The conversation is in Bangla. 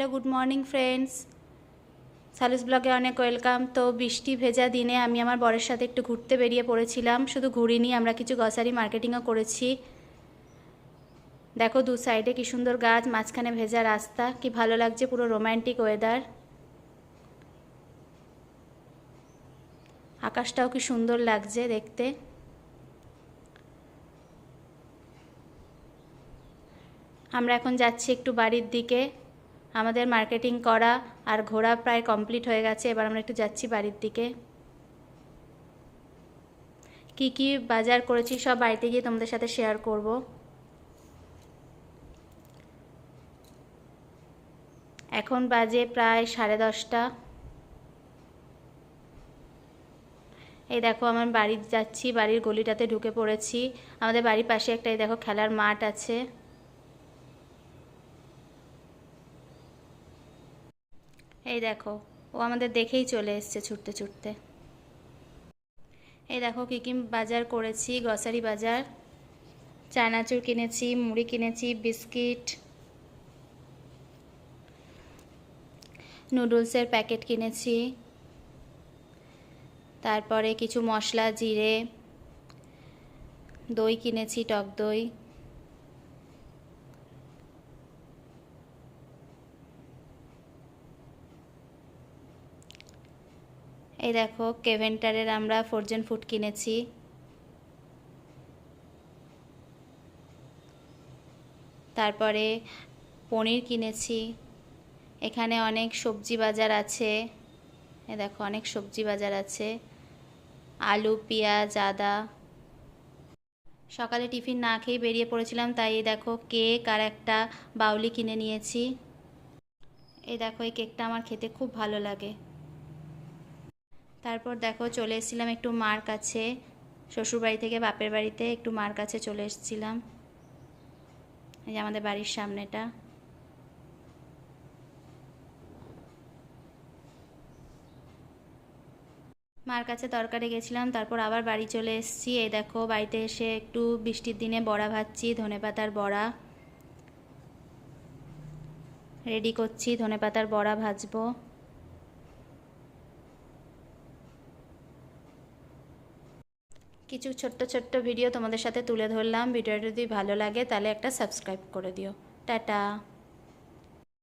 Hello, good morning, friends. সালুস ব্লগে অনেক ওয়েলকাম। তো বৃষ্টি ভেজা দিনে আমি আমার বরের সাথে একটু ঘুরতে বেরিয়ে পড়েছিলাম। শুধু ঘুরিনি, আমরা কিছু গ্রসারি মার্কেটিংও করেছি। দেখো, দু সাইডে কি সুন্দর গাছ, মাঝখানে ভেজা রাস্তা। কি ভালো লাগছে পুরো রোম্যান্টিক ওয়েদার আকাশটাও কি সুন্দর লাগছে দেখতে। আমরা এখন যাচ্ছি একটু বাড়ির দিকে। আমাদের মার্কেটিং করা আর ঘোরা প্রায় কমপ্লিট হয়ে গেছে। এবার আমরা একটু যাচ্ছি বাড়ির দিকে। কি কি বাজার করেছি সব বাড়িতে গিয়ে তোমাদের সাথে শেয়ার করব। এখন বাজে প্রায় সাড়ে দশটা। এই দেখো আমার বাড়ি যাচ্ছি, বাড়ির গলিটাতে ঢুকে পড়েছি। আমাদের বাড়ির পাশে একটা, এই দেখো, খেলার মাঠ আছে। এই দেখো, ও আমাদের দেখেই চলে এসছে ছুটতে ছুটতে। এই দেখো কী কী বাজার করেছি গ্রসারি বাজার। চানাচুর কিনেছি, মুড়ি কিনেছি, বিস্কিট। নুডলসের প্যাকেট কিনেছি। তারপরে কিছু মশলা, জিরে। দই কিনেছি, টক দই। এই দেখো কেভেন্টারের আমরা ফ্রোজেন ফুড কিনেছি। তারপরে পনির কিনেছি। এখানে অনেক সবজি বাজার আছে। এ দেখো, অনেক সবজি বাজার আছে। আলু, পেঁয়াজ, আদা। সকালে টিফিন না খেয়ে বেরিয়ে পড়েছিলাম, তাই এই দেখো, কেক আর একটা বাউলি কিনে নিয়েছি। এই দেখো, এই কেকটা আমার খেতে খুব ভালো লাগে। তারপর দেখো চলে এসেছিলাম, একটু মার কাছে, শ্বশুরবাড়ি থেকে বাপের বাড়িতে একটু মার কাছে চলে এসেছিলাম। এই যে আমাদের বাড়ির সামনেটা। মার কাছে তরকারি গেছিলাম, তারপর আবার বাড়ি চলে এসেছি। এই দেখো, বাড়িতে এসে একটু বৃষ্টির দিনে বড়া ভাজছি ধনে পাতার বড়া। রেডি করছি ধনে পাতার বড়া ভাজবো। কিছু ছোট্ট ছোট্ট ভিডিও তোমাদের সাথে তুলে ধরলাম। ভিডিওটা যদি ভালো লাগে, তাহলে একটা সাবস্ক্রাইব করে দিও। টাটা!